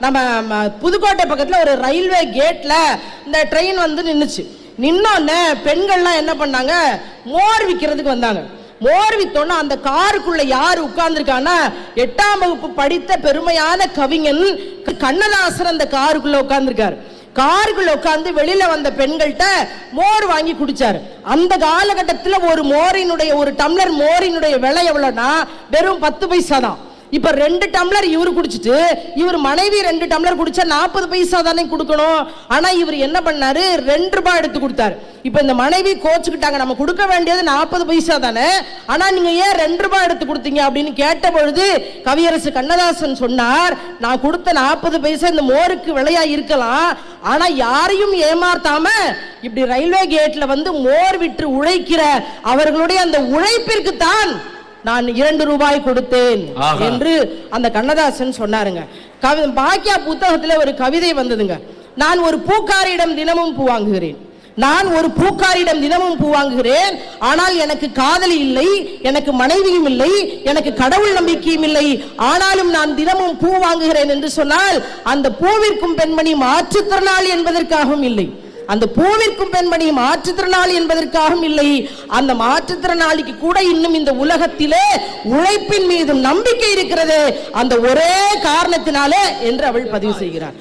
நம்ம ம, புதுக்கோட்டை பக்கத்தில் ஒரு ரயில்வே கேட்டில் இந்த ட்ரெயின் வந்து நின்றுச்சு நின்னோடனே பெண்கள்லாம் என்ன பண்ணாங்க? மோர் விற்கிறதுக்கு வந்தாங்க. மோர் வித்தோன்னா அந்த காருக்குள்ள யார் உட்கார்ந்துருக்கான்னா எட்டாம் வகுப்பு படித்த பெருமையான கவிஞன் கண்ணதாசன் அந்த காருக்குள்ள உட்கார்ந்துருக்காரு. காருக்குள்ள உட்கார்ந்து வெளியில வந்த பெண்கள்கிட்ட மோர் வாங்கி குடிச்சாரு. அந்த காலகட்டத்தில் ஒரு மோரினுடைய ஒரு டம்ளர் மோரினுடைய விலை எவ்வளோன்னா வெறும் பத்து பைசா தான் இப்போ ரெண்டு டம்ளர் இவர் குடிச்சிட்டு இவர் மனைவி ரெண்டு டம்ளர் குடிச்சா நாற்பது பைசா தானே கொடுக்கணும். ஆனால் இவர் என்ன பண்ணாரு? ரெண்டு ரூபாய் எடுத்து கொடுத்தாரு. இப்போ இந்த மனைவி கோச்சுக்கிட்டாங்க. நம்ம கொடுக்க வேண்டியது நாற்பது பைசா தானே. ஆனால் நீங்கள் ஏன் ரெண்டு ரூபாய் எடுத்து கொடுத்தீங்க அப்படின்னு கேட்ட பொழுது கவியரசு கண்ணதாசன் சொன்னார் நான் கொடுத்த நாற்பது பைசா இந்த மோருக்கு விலையா இருக்கலாம். ஆனால் யாரையும் ஏமாத்தாம இப்படி ரயில்வே கேட்டில் வந்து மோர் விற்று உழைக்கிற அவர்களுடைய அந்த உழைப்பிற்கு தான் நான் இரண்டு ரூபாய் கொடுத்தேன். என்று அந்த கண்ணதாசன் சொன்னாருங்க. கவி பாக்கியா புத்தகத்துல ஒரு கவிதை வந்ததுங்க. நான் ஒரு பூக்காரியிடம் தினமும் பூ வாங்குகிறேன். நான் ஒரு பூக்காரியிடம் தினமும் பூ வாங்குகிறேன். ஆனால் எனக்கு காதலி இல்லை எனக்கு மனைவியும் இல்லை எனக்கு கடவுள் நம்பிக்கையும் இல்லை. ஆனாலும் நான் தினமும் பூ வாங்குகிறேன் என்று சொன்னால் அந்த பூவிற்கும் பெண்மணி மாற்றுத்திறனாளி என்பதற்காகவும் இல்லை. அந்த பூவிற்கும் பெண்மணி மாற்றுத்திறனாளி என்பதற்காகவும் இல்லை. அந்த மாற்றுத்திறனாளிக்கு கூட இன்னும் இந்த உலகத்திலே உழைப்பின் மீது நம்பிக்கை இருக்கிறது. அந்த ஒரே காரணத்தினாலே என்று அவள் பதிவு செய்கிறார்.